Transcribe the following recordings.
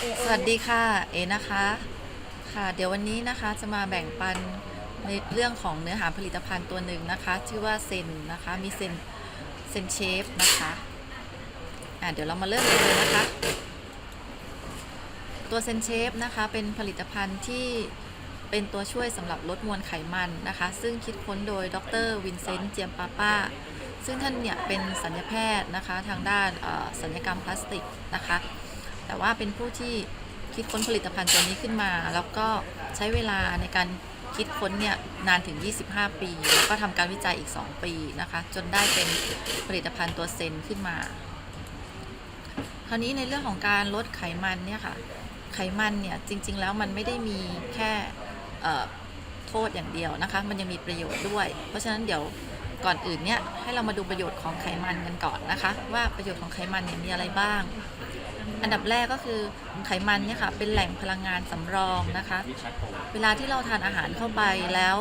สวัสดีค่ะ เอนะคะ ค่ะ เดี๋ยววันนี้นะคะจะมาแบ่งปันในเรื่องของเนื้อหาผลิตภัณฑ์ตัวหนึ่งนะคะ ชื่อว่าเซนนะคะ มีเซนเซนเชฟนะคะอะเดี๋ยวเรามาเริ่มกันเลยนะคะ ตัวเซนเชฟนะคะ เป็นผลิตภัณฑ์ที่เป็นตัวช่วยสำหรับลดมวลไขมันนะคะ ซึ่งคิดค้นโดยดรวินเซนต์เจียมปาป้า ซึ่งท่านเนี่ยเป็นสัญญแพทย์นะคะ ทางด้านสัญญกรรมพลาสติกนะคะ แต่ว่าเป็นผู้ที่คิดค้นผลิตภัณฑ์ตัวนี้ขึ้นมา แล้วก็ใช้เวลาในการคิดค้นเนี่ยนานถึง 25 ปี แล้วก็ทำการวิจัยอีก 2 ปีนะคะ จนได้เป็นผลิตภัณฑ์ตัวเซนขึ้นมา คราวนี้ในเรื่องของการลดไขมันเนี่ยค่ะ ไขมันเนี่ยจริง ๆ แล้วมันไม่ได้มีแค่โทษอย่างเดียวนะคะ มันยังมีประโยชน์ด้วย เพราะฉะนั้นเดี๋ยวก่อนอื่นเนี่ยให้เรามาดูประโยชน์ของไขมันกันก่อนนะคะ ว่าประโยชน์ของไขมันเนี่ยมีอะไรบ้าง อันดับแรกก็คือไขมันเนี่ยค่ะเป็นแหล่งพลังงานสำรองนะคะ เวลาที่เราทานอาหารเข้าไปแล้ว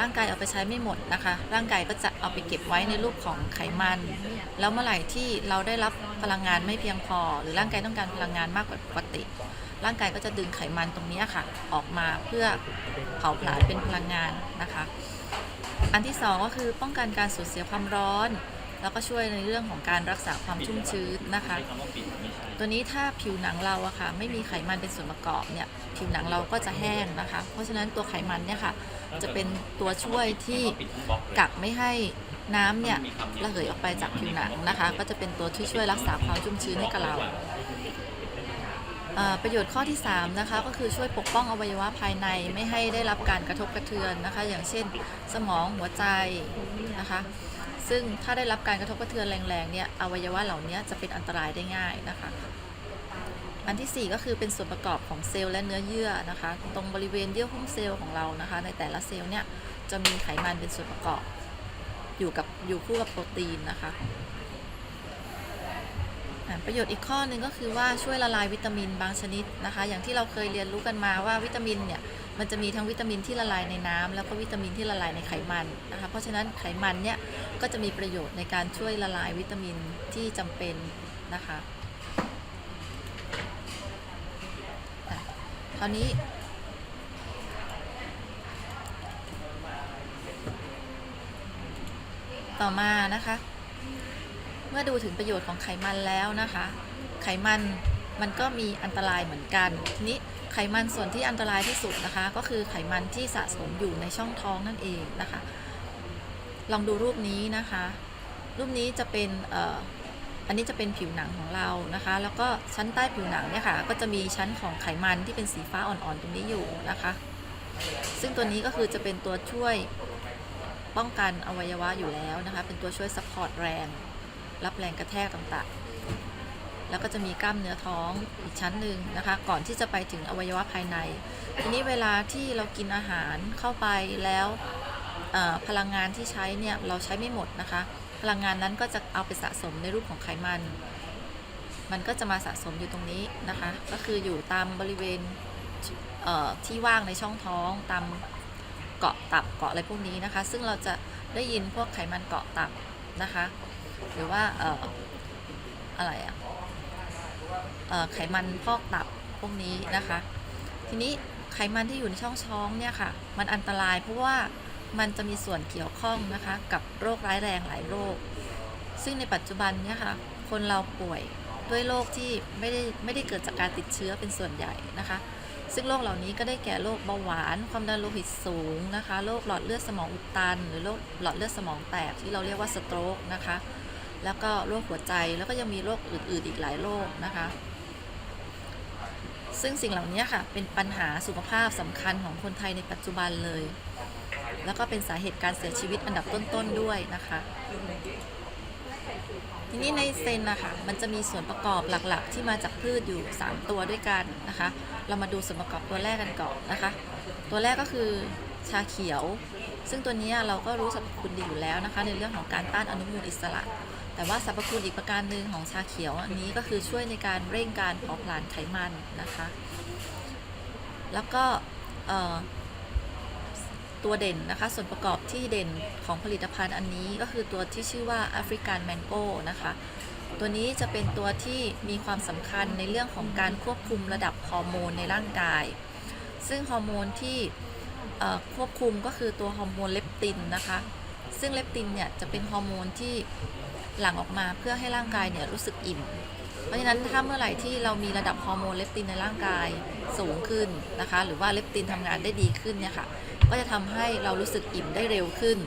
ร่างกายเอาไปใช้ไม่หมดนะคะ ร่างกายก็จะเอาไปเก็บไว้ในรูปของไขมัน แล้วเมื่อไหร่ที่เราได้รับพลังงานไม่เพียงพอ หรือร่างกายต้องการพลังงานมากกว่าปกติ ร่างกายก็จะดึงไขมันตรงนี้ค่ะ ออกมาเพื่อเผาผลาญเป็นพลังงานนะคะ อันที่สองก็คือป้องกันการสูญเสียความร้อน แล้วก็ช่วยในเรื่องของการรักษาความชุ่มชื้นนะคะ ตัวนี้ถ้าผิวหนังเราอะค่ะไม่มีไขมันเป็นส่วนประกอบเนี่ยผิวหนังเราก็จะแห้งนะคะ เพราะฉะนั้นตัวไขมันเนี่ยค่ะจะเป็นตัวช่วยที่กักไม่ให้น้ำเนี่ยระเหยออกไปจากผิวหนังนะคะ ก็จะเป็นตัวที่ช่วยรักษาความชุ่มชื้นให้กับเราประโยชน์ข้อที่ 3 นะคะ ก็คือช่วยปกป้องอวัยวะภายในไม่ให้ได้รับการกระทบกระเทือนนะคะ อย่างเช่นสมองหัวใจนะคะ ซึ่งถ้าได้รับการกระทบกระเทือนแรงๆเนี่ยอวัยวะเหล่านี้จะเป็นอันตรายได้ง่ายนะคะ อันที่ 4 ก็คือเป็นส่วนประกอบของเซลล์และเนื้อเยื่อนะคะ ตรงบริเวณเยื่อหุ้มเซลล์ของเรานะคะ ในแต่ละเซลล์เนี่ยจะมีไขมันเป็นส่วนประกอบ อยู่กับอยู่คู่กับโปรตีนนะคะ ประโยชน์อีกข้อหนึ่งก็คือว่าช่วยละลายวิตามินบางชนิดนะคะ อย่างที่เราเคยเรียนรู้กันมาว่าวิตามินเนี่ยมันจะมีทั้งวิตามินที่ละลายในน้ำแล้วก็วิตามินที่ละลายในไขมันนะคะ เพราะฉะนั้นไขมันเนี่ยก็จะมีประโยชน์ในการช่วยละลายวิตามินที่จำเป็นนะคะอะคราวนี้ต่อมานะคะ เมื่อดูถึงประโยชน์ของไขมันแล้วนะคะ ไขมันมันก็มีอันตรายเหมือนกันทีนี้ไขมันส่วนที่อันตรายที่สุดนะคะ ก็คือไขมันที่สะสมอยู่ในช่องท้องนั่นเองนะคะ ลองดูรูปนี้นะคะ รูปนี้จะเป็นเอ่ออันนี้จะเป็นผิวหนังของเรานะคะ แล้วก็ชั้นใต้ผิวหนังเนี่ยค่ะ ก็จะมีชั้นของไขมันที่เป็นสีฟ้าอ่อนๆตรงนี้อยู่นะคะ ซึ่งตัวนี้ก็คือจะเป็นตัวช่วยป้องกันอวัยวะอยู่แล้วนะคะ เป็นตัวช่วยซัพพอร์ตแรง รับแรงกระแทกต่างๆ แล้วก็จะมีกล้ามเนื้อท้องอีกชั้นหนึ่งนะคะ ก่อนที่จะไปถึงอวัยวะภายใน ทีนี้เวลาที่เรากินอาหารเข้าไปแล้วพลังงานที่ใช้เนี่ยเราใช้ไม่หมดนะคะ พลังงานนั้นก็จะเอาไปสะสมในรูปของไขมัน มันก็จะมาสะสมอยู่ตรงนี้นะคะ ก็คืออยู่ตามบริเวณเที่ว่างในช่องท้องตามเกาะตับเกาะอะไรพวกนี้นะคะ ซึ่งเราจะได้ยินพวกไขมันเกาะตับนะคะ หรือว่าเอ่ออะไรอะเอ่อไขมันพอกตับพวกนี้นะคะ ทีนี้ไขมันที่อยู่ในช่องท้องเนี่ยค่ะ มันอันตรายเพราะว่ามันจะมีส่วนเกี่ยวข้องนะคะ กับโรคร้ายแรงหลายโรค ซึ่งในปัจจุบันเนี่ยค่ะ คนเราป่วยด้วยโรคที่ไม่ได้ไม่ได้เกิดจากการติดเชื้อเป็นส่วนใหญ่นะคะ ซึ่งโรคเหล่านี้ก็ได้แก่โรคเบาหวาน ความดันโลหิตสูงนะคะ โรคหลอดเลือดสมองอุดตัน หรือโรคหลอดเลือดสมองแตกที่เราเรียกว่าสโตรกนะคะ แล้วก็โรคหัวใจแล้วก็ยังมีโรคอื่น ๆ อีกหลายโรคนะคะ ซึ่งสิ่งเหล่านี้ค่ะเป็นปัญหาสุขภาพสำคัญของคนไทยในปัจจุบันเลย แล้วก็เป็นสาเหตุการเสียชีวิตอันดับต้น ๆ ด้วยนะคะทีนี้ในเซนนะคะมันจะมีส่วนประกอบหลักๆ ที่มาจากพืชอยู่ 3 ตัวด้วยกันนะคะ เรามาดูส่วนประกอบตัวแรกกันก่อนนะคะ ตัวแรกก็คือชาเขียว ซึ่งตัวนี้เราก็รู้สรรพคุณดีอยู่แล้วนะคะ ในเรื่องของการต้านอนุมูลอิสระ แต่ว่าสรรพคุณอีกประการหนึ่งของชาเขียวอันนี้ก็คือช่วยในการเร่งการเผาผลาญไขมันนะคะ แล้วก็ตัวเด่นนะคะ ส่วนประกอบที่เด่นของผลิตภัณฑ์อันนี้ก็คือตัวที่ชื่อว่าแอฟริกันแมงโก้นะคะ ตัวนี้จะเป็นตัวที่มีความสำคัญในเรื่องของการควบคุมระดับฮอร์โมนในร่างกาย ซึ่งฮอร์โมนที่ควบคุมก็คือตัวฮอร์โมนเลปตินนะคะ ซึ่งเลปตินเนี่ยจะเป็นฮอร์โมนที่ หลั่งออกมาเพื่อให้ร่างกายเนี่ยรู้สึกอิ่ม เพราะฉะนั้นถ้าเมื่อไหร่ที่เรามีระดับฮอร์โมนเลปตินในร่างกายสูงขึ้นนะคะ หรือว่าเลปตินทำงานได้ดีขึ้นเนี่ยค่ะ ก็จะทำให้เรารู้สึกอิ่มได้เร็วขึ้น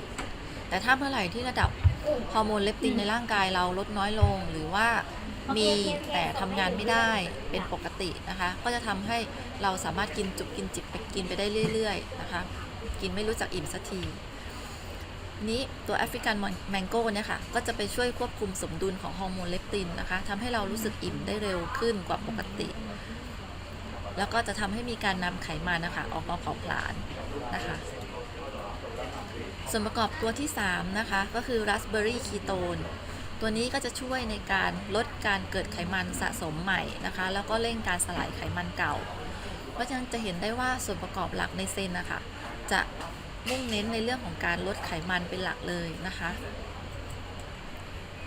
แต่ถ้าเมื่อไหร่ที่ระดับฮอร์โมนเลปตินในร่างกายเราลดน้อยลงหรือว่ามีแต่ทำงานไม่ได้เป็นปกตินะคะ ก็จะทำให้เราสามารถกินจุบกินจิบไปกินไปได้เรื่อย ๆ นะคะ กินไม่รู้จักอิ่มสักที นี้ตัวแอฟริกันแมงโก้เนี่ยค่ะ ก็จะไปช่วยควบคุมสมดุลของฮอร์โมนเลปตินนะคะทำให้เรารู้สึกอิ่มได้เร็วขึ้นกว่าปกติ แล้วก็จะทำให้มีการนำไขมันนะคะ ออกมาเผาผลาญนะคะ ส่วนประกอบตัวที่ 3 นะคะ ก็คือราสเบอร์รี่คีโตนตัวนี้ก็จะช่วยในการลดการเกิดไขมันสะสมใหม่นะคะ แล้วก็เร่งการสลายไขมันเก่า เพราะฉะนั้นจะเห็นได้ว่าส่วนประกอบหลักในเซนนะคะจะ มุ่งเน้นในเรื่องของการลดไขมันเป็นหลักเลยนะคะ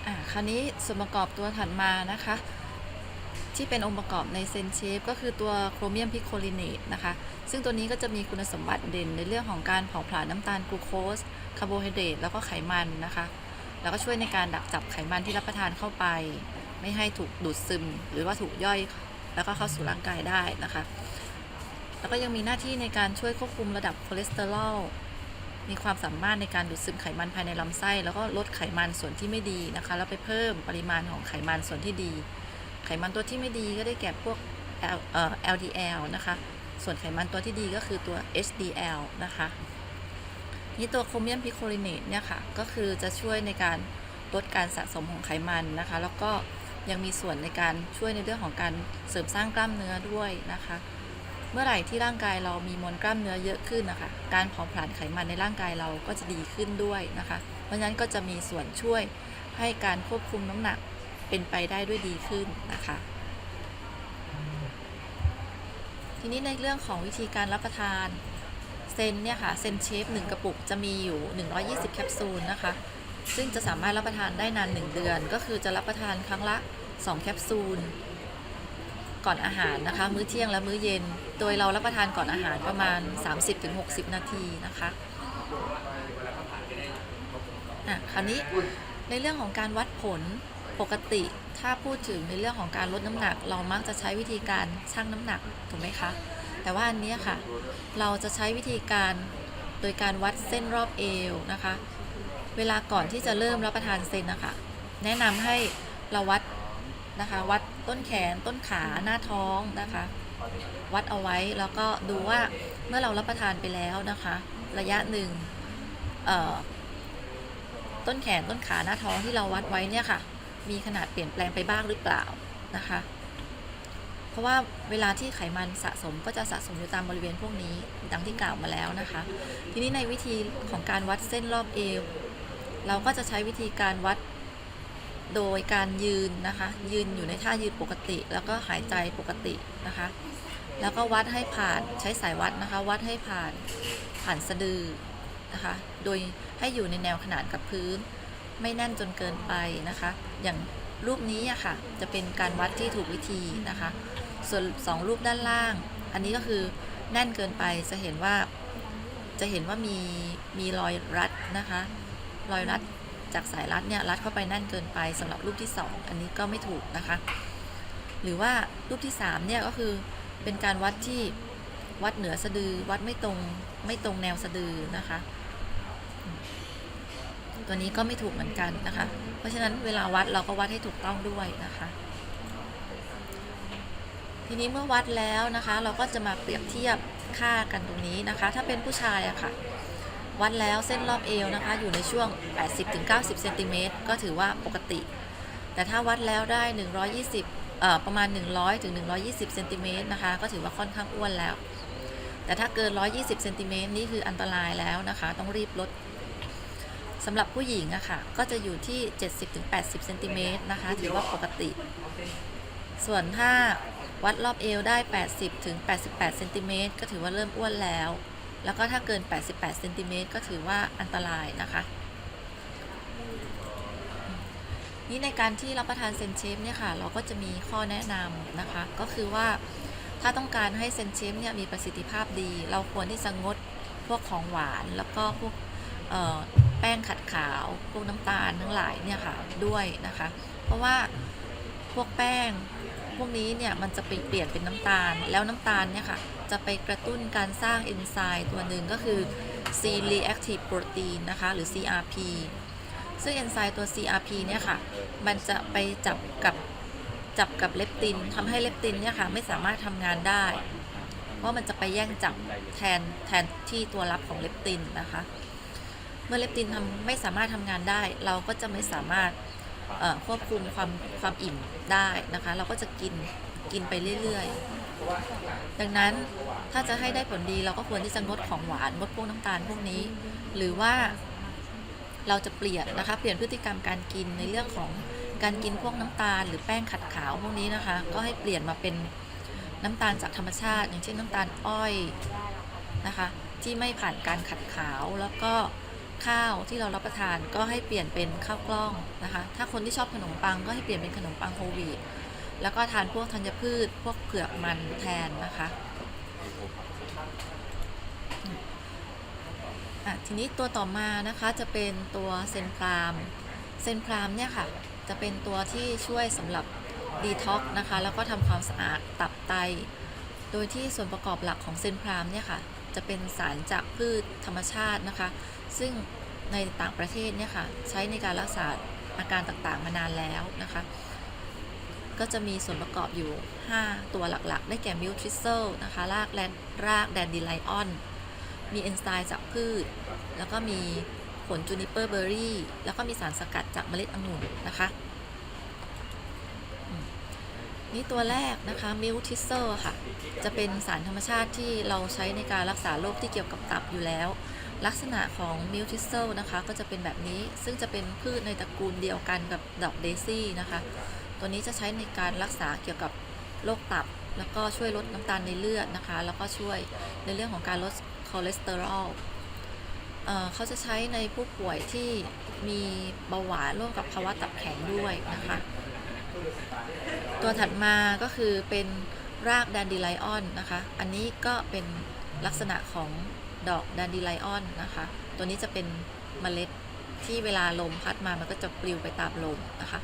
อ่าคราวนี้ส่วนประกอบตัวถัดมานะคะ ที่เป็นองค์ประกอบในเซนเชฟก็คือตัวโครเมียมพิโคลิเนตนะคะ ซึ่งตัวนี้ก็จะมีคุณสมบัติเด่นในเรื่องของการเผาผลาญน้ำตาลกลูโคสคาร์โบไฮเดรตแล้วก็ไขมันนะคะ แล้วก็ช่วยในการดักจับไขมันที่รับประทานเข้าไป ไม่ให้ถูกดูดซึม หรือว่าถูกย่อยแล้วก็เข้าสู่ร่างกายได้นะคะ แล้วก็ยังมีหน้าที่ในการช่วยควบคุมระดับคอเลสเตอรอล มีความสามารถในการดูดซึมไขมันภายในลำไส้ แล้วก็ลดไขมันส่วนที่ไม่ดีนะคะ แล้วไปเพิ่มปริมาณของไขมันส่วนที่ดี ไขมันตัวที่ไม่ดีก็ได้แก่พวก LLDL นะคะ ส่วนไขมันตัวที่ดีก็คือตัว HDL นะคะ นี่ตัวโครเมียมพิโคลิเนตเนี่ยค่ะ ก็คือจะช่วยในการลดการสะสมของไขมันนะคะ แล้วก็ยังมีส่วนในการช่วยในเรื่องของการเสริมสร้างกล้ามเนื้อด้วยนะคะ เมื่อไหร่ที่ร่างกายเรามีมวลกล้ามเนื้อเยอะขึ้นนะคะ การเผาผลาญไขมันในร่างกายเราก็จะดีขึ้นด้วยนะคะ เพราะฉะนั้นก็จะมีส่วนช่วยให้การควบคุมน้ำหนักเป็นไปได้ด้วยดีขึ้นนะคะ ทีนี้ในเรื่องของวิธีการรับประทานเซนเนี่ยค่ะเซนเชฟ1กระปุกจะมีอยู่ 120 แคปซูลนะคะ ซึ่งจะสามารถรับประทานได้นาน 1 เดือน ก็คือจะรับประทานครั้งละ 2 แคปซูล ก่อนอาหารนะคะ มื้อเที่ยงและมื้อเย็น โดยเรารับประทานก่อนอาหารประมาณ 30-60 นาทีนะคะอะคราวนี้ในเรื่องของการวัดผลปกติ ถ้าพูดถึงในเรื่องของการลดน้ำหนัก เรามักจะใช้วิธีการชั่งน้ำหนักถูกไหมคะแต่ว่าอันนี้ค่ะ เราจะใช้วิธีการโดยการวัดเส้นรอบเอวนะคะ เวลาก่อนที่จะเริ่มรับประทานเซนนะคะแนะนำให้เราวัด นะคะ วัดต้นแขนต้นขาหน้าท้องนะคะ วัดเอาไว้แล้วก็ดูว่าเมื่อเรารับประทานไปแล้วนะคะ ระยะหนึ่งเอ่อต้นแขนต้นขาหน้าท้องที่เราวัดไว้เนี่ยค่ะ มีขนาดเปลี่ยนแปลงไปบ้างหรือเปล่านะคะ เพราะว่าเวลาที่ไขมันสะสมก็จะสะสมอยู่ตามบริเวณพวกนี้ดังที่กล่าวมาแล้วนะคะ ทีนี้ในวิธีของการวัดเส้นรอบเอวเราก็จะใช้วิธีการวัด โดยการยืนนะคะ ยืนอยู่ในท่ายืนปกติ แล้วก็หายใจปกตินะคะ แล้วก็วัดให้ผ่านใช้สายวัดนะคะ วัดให้ผ่านผ่านสะดือนะคะ โดยให้อยู่ในแนวขนานกับพื้น ไม่แน่นจนเกินไปนะคะ อย่างรูปนี้อะค่ะ จะเป็นการวัดที่ถูกวิธีนะคะ ส่วนสองรูปด้านล่าง อันนี้ก็คือแน่นเกินไปจะเห็นว่าจะเห็นว่ามีมีรอยรัดนะคะ รอยรัด จากสายรัดเนี่ยรัดเข้าไปแน่นเกินไปสำหรับรูปที่ 2 อันนี้ก็ไม่ถูกนะคะ หรือว่ารูปที่3เนี่ยก็คือเป็นการวัดที่วัดเหนือสะดือวัดไม่ตรงไม่ตรงแนวสะดือนะคะ ตัวนี้ก็ไม่ถูกเหมือนกันนะคะ เพราะฉะนั้นเวลาวัดเราก็วัดให้ถูกต้องด้วยนะคะ ทีนี้เมื่อวัดแล้วนะคะ เราก็จะมาเปรียบเทียบค่ากันตรงนี้นะคะ ถ้าเป็นผู้ชายอะค่ะ วัดแล้วเส้นรอบเอวนะคะ อยู่ในช่วง 80-90เซนติเมตรก็ถือว่าปกติ แต่ถ้าวัดแล้วได้ 120เอ่อประมาณ 100ถึง120เซนติเมตรนะคะ ก็ถือว่าค่อนข้างอ้วนแล้ว แต่ถ้าเกิน 120เซนติเมตรนี่คืออันตรายแล้วนะคะ ต้องรีบลดสำหรับผู้หญิงอะค่ะ ก็จะอยู่ที่ 70-80เซนติเมตรนะคะ ถือว่าปกติ ส่วนถ้าวัดรอบเอวได้ 80ถึง88เซนติเมตรก็ถือว่าเริ่มอ้วนแล้ว แล้วก็ถ้าเกิน 88เซนติเมตรก็ถือว่าอันตรายนะคะ นี่ในการที่รับประทานเซนเชฟเนี่ยค่ะ เราก็จะมีข้อแนะนำนะคะ ก็คือว่าถ้าต้องการให้เซนเชฟเนี่ยมีประสิทธิภาพดี เราควรที่จะงดพวกของหวานแล้วก็พวกแป้งขัดขาว พวกน้ำตาลทั้งหลายเนี่ยค่ะด้วยนะคะ เพราะว่าพวกแป้ง พวกนี้เนี่ยมันจะไปเปลี่ยนเป็นน้ำตาล แล้วน้ำตาลเนี่ยค่ะจะไปกระตุ้นการสร้างเอนไซม์ตัวหนึ่งก็คือ C reactive protein นะคะหรือ CRP ซึ่งเอนไซม์ตัว CRP เนี่ยค่ะมันจะไปจับกับจับกับเลปตินทำให้เลปตินเนี่ยค่ะไม่สามารถทำงานได้เพราะมันจะไปแย่งจับแทนแทนที่ตัวรับของเลปตินนะคะ เมื่อเลปตินทำไม่สามารถทำงานได้ เราก็จะไม่สามารถ ควบคุมความความอิ่มได้นะคะ เราก็จะกินกินไปเรื่อยๆ ดังนั้นถ้าจะให้ได้ผลดีเราก็ควรที่จะงดของหวานงดพวกน้ำตาลพวกนี้ หรือว่าเราจะเปลี่ยนนะคะ เปลี่ยนพฤติกรรมการกินในเรื่องของการกินพวกน้ำตาล หรือแป้งขัดขาวพวกนี้นะคะ ก็ให้เปลี่ยนมาเป็นน้ำตาลจากธรรมชาติ อย่างเช่นน้ำตาลอ้อยนะคะ ที่ไม่ผ่านการขัดขาวแล้วก็ ข้าวที่เรารับประทานก็ให้เปลี่ยนเป็นข้าวกล้องนะคะ ถ้าคนที่ชอบขนมปังก็ให้เปลี่ยนเป็นขนมปังโฮลวีตแล้วก็ทานพวกธัญพืช พวกเผือกมันแทนนะคะอะทีนี้ตัวต่อมานะคะจะเป็นตัวเซนพรามเซนพรามเนี่ยค่ะจะเป็นตัวที่ช่วยสำหรับดีท็อกนะคะ แล้วก็ทำความสะอาดตับไต โดยที่ส่วนประกอบหลักของเซนพรามเนี่ยค่ะจะเป็นสารจากพืชธรรมชาตินะคะ ซึ่งในต่างประเทศเนี่ยค่ะใช้ในการรักษาอาการต่างๆมานานแล้วนะคะ ก็จะมีส่วนประกอบอยู่ 5 ตัวหลักๆ ได้แก่มิลทริเซลนะคะรากแลนรากแดนดิไลออน มีเอนไซม์จากพืช แล้วก็มีผลจูนิเปอร์เบอร์รี่ แล้วก็มีสารสกัดจากเมล็ดองุ่นนะคะนี่ตัวแรกนะคะมิลทิเซอร์ค่ะ จะเป็นสารธรรมชาติที่เราใช้ในการรักษาโรคที่เกี่ยวกับตับอยู่แล้ว ลักษณะของมิลทิเซลนะคะ ก็จะเป็นแบบนี้ซึ่งจะเป็นพืชในตระกูลเดียวกันกับดอกเดซี่นะคะ ตัวนี้จะใช้ในการรักษาเกี่ยวกับโรคตับ แล้วก็ช่วยลดน้ำตาลในเลือดนะคะ แล้วก็ช่วยในเรื่องของการลดคอเลสเตอรอลเอ่อเขาจะใช้ในผู้ป่วยที่มีเบาหวานร่วมกับภาวะตับแข็งด้วยนะคะ ตัวถัดมาก็คือเป็นรากแดนดิไลออนนะคะ อันนี้ก็เป็นลักษณะของ ดอกแดนดิไลออนนะคะ ตัวนี้จะเป็นเมล็ดที่เวลาลมพัดมามันก็จะปลิวไปตามลมนะคะ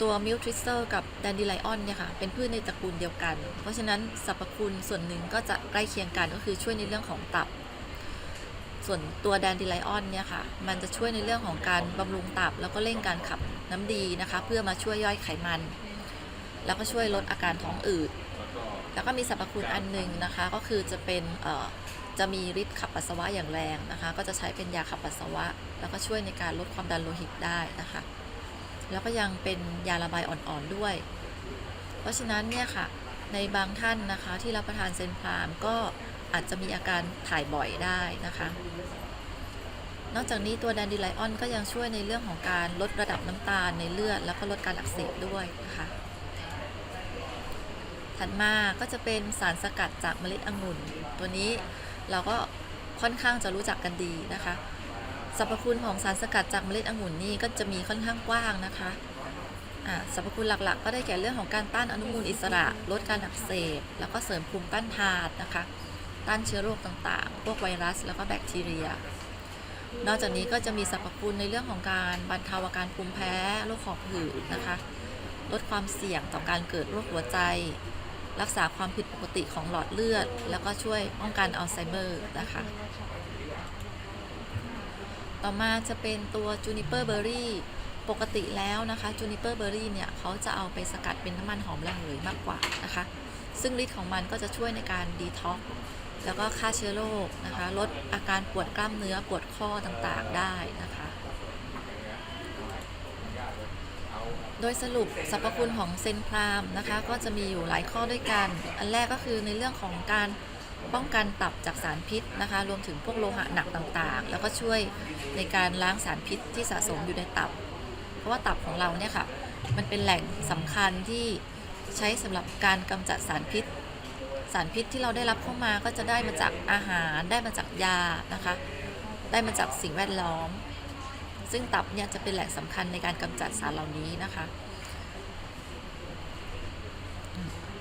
ตัวมิลทริสเซอร์กับแดนดิไลออนเนี่ยค่ะ เป็นพืชในตระกูลเดียวกัน เพราะฉะนั้นสรรพคุณส่วนหนึ่งก็จะใกล้เคียงกันก็คือช่วยในเรื่องของตับ ส่วนตัวแดนดิไลออนเนี่ยค่ะ มันจะช่วยในเรื่องของการบำรุงตับ แล้วก็เร่งการขับน้ำดีนะคะ เพื่อมาช่วยย่อยไขมัน แล้วก็ช่วยลดอาการท้องอืดแล้วก็มีสรรพคุณอันหนึ่งนะคะ ก็คือจะเป็นเจะมีฤทธิ์ขับปัสสาวะอย่างแรงนะคะ ก็จะใช้เป็นยาขับปัสสาวะ แล้วก็ช่วยในการลดความดันโลหิตได้นะคะ แล้วก็ยังเป็นยาระบายอ่อนๆด้วย เพราะฉะนั้นเนี่ยค่ะ ในบางท่านนะคะที่รับประทานเซนพรามก็อาจจะมีอาการถ่ายบ่อยได้นะคะ นอกจากนี้ตัวแดนดิไลออนก็ยังช่วยในเรื่องของการลดระดับน้ำตาลในเลือด แล้วก็ลดการอักเสบด้วยนะคะถัดมาก็จะเป็นสารสกัดจากเมล็ดองุ่น ตัวนี้ เราก็ค่อนข้างจะรู้จักกันดีนะคะสรรพคุณของสารสกัดจากเมล็ดองุ่นนี่ก็จะมีค่อนข้างกว้างนะคะอ่าสรรพคุณหลักๆ ก็ได้แก่เรื่องของการต้านอนุมูลอิสระ ลดการอักเสบ แล้วก็เสริมภูมิต้านทานนะคะ ต้านเชื้อโรคต่างๆ พวกไวรัส แล้วก็แบคทีเรีย นอกจากนี้ก็จะมีสรรพคุณในเรื่องของการบรรเทาอาการภูมิแพ้ โรคหอบหืดนะคะ ลดความเสี่ยงต่อการเกิดโรคหัวใจ รักษาความผิดปกติของหลอดเลือด แล้วก็ช่วยป้องกันอัลไซเมอร์นะคะ ต่อมาจะเป็นตัวจูนิเปอร์เบอร์รี่ปกติแล้วนะคะจูนิเปอร์เบอร์รี่เนี่ยเขาจะเอาไปสกัดเป็นน้ำมันหอมระเหยมากกว่านะคะ ซึ่งฤทธิ์ของมันก็จะช่วยในการดีท็อกแล้วก็ฆ่าเชื้อโรคนะคะ ลดอาการปวดกล้ามเนื้อปวดข้อต่างๆได้นะคะ โดยสรุปสรรพคุณของเซนพรามนะคะก็จะมีอยู่หลายข้อด้วยกัน อันแรกก็คือในเรื่องของการป้องกันตับจากสารพิษนะคะ รวมถึงพวกโลหะหนักต่างๆ แล้วก็ช่วยในการล้างสารพิษที่สะสมอยู่ในตับ เพราะว่าตับของเราเนี่ยค่ะ มันเป็นแหล่งสำคัญที่ใช้สำหรับการกำจัดสารพิษ สารพิษที่เราได้รับเข้ามาก็จะได้มาจากอาหาร ได้มาจากยานะคะ ได้มาจากสิ่งแวดล้อม ซึ่งตับเนี่ยจะเป็นแหล่งสำคัญในการกำจัดสารเหล่านี้นะคะ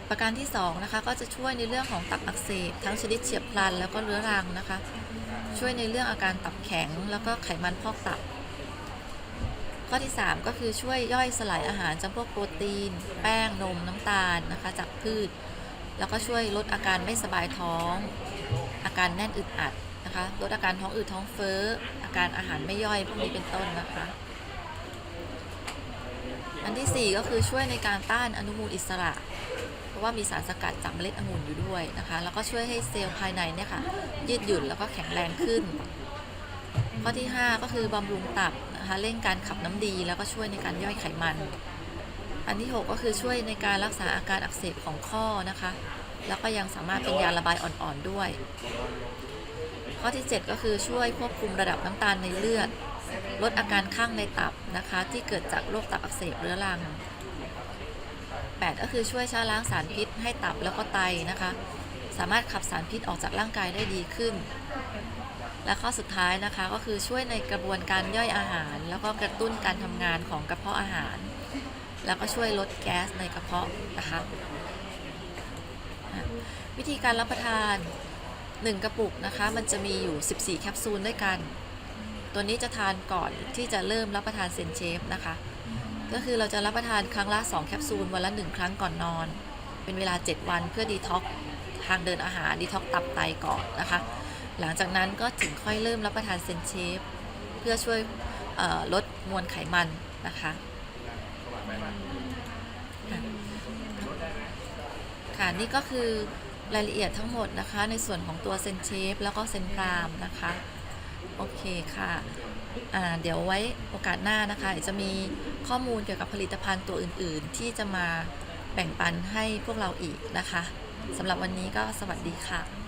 ประการที่2นะคะก็จะช่วยในเรื่องของตับอักเสบทั้งชนิดเฉียบพลันแล้วก็เรื้อรังนะคะ ช่วยในเรื่องอาการตับแข็ง แล้วก็ไขมันพอกตับ ข้อที่ 3 ก็คือช่วยย่อยสลายอาหารจำพวกโปรตีน แป้งนมน้ำตาลนะคะจากพืช แล้วก็ช่วยลดอาการไม่สบายท้อง อาการแน่นอึดอัด นะคะลดอาการท้องอืดท้องเฟ้อ อาการอาหารไม่ย่อยพวกนี้เป็นต้นนะคะ อันทีสี่ 4 ก็คือช่วยในการต้านอนุมูลอิสระ เพราะว่ามีสารสกัดจากเมล็ดองุ่นอยู่ด้วยนะคะ แล้วก็ช่วยให้เซลล์ภายในเนี่ยค่ะยืดหยุ่นแล้วก็แข็งแรงขึ้น ข้อที่ 5 ก็คือบำรุงตับนะคะเร่งการขับน้ำดีแล้วก็ช่วยในการย่อยไขมัน อันที่ 6 ก็คือช่วยในการรักษาอาการอักเสบของข้อนะคะ แล้วก็ยังสามารถเป็นยาระบายอ่อนๆด้วย ข้อที่ 7 ก็คือช่วยควบคุมระดับน้ำตาลในเลือด ลดอาการข้างในตับนะคะ ที่เกิดจากโรคตับอักเสบเรื้อรัง 8 ก็คือช่วยชะล้างสารพิษให้ตับแล้วก็ไตนะคะ สามารถขับสารพิษออกจากร่างกายได้ดีขึ้น และข้อสุดท้ายนะคะก็คือช่วยในกระบวนการย่อยอาหาร แล้วก็กระตุ้นการทำงานของกระเพาะอาหาร แล้วก็ช่วยลดแก๊สในกระเพาะนะคะอะวิธีการรับประทาน 1 กระปุกนะคะ มันจะมีอยู่ 14 แคปซูลด้วยกัน ตัวนี้จะทานก่อนที่จะเริ่มรับประทานเซนเชฟนะคะ ก็คือเราจะรับประทานครั้งละ 2 แคปซูลวันละ 1 ครั้งก่อนนอน เป็นเวลา 7 วันเพื่อดีท็อกทางเดินอาหารดีท็อกตับไตก่อนนะคะ หลังจากนั้นก็ถึงค่อยเริ่มรับประทานเซนเชฟเพื่อช่วยลดมวลไขมันนะคะค่ะนี่ก็คือ รายละเอียดทั้งหมดนะคะ ในส่วนของตัวเซนเชฟแล้วก็เซนกรามนะคะ โอเคค่ะะเดี๋ยวไว้โอกาสหน้านะคะจะมีข้อมูลเกี่ยวกับผลิตภัณฑ์ตัวอื่น ๆ ที่จะมาแบ่งปันให้พวกเราอีกนะคะสำหรับวันนี้ก็สวัสดีค่ะ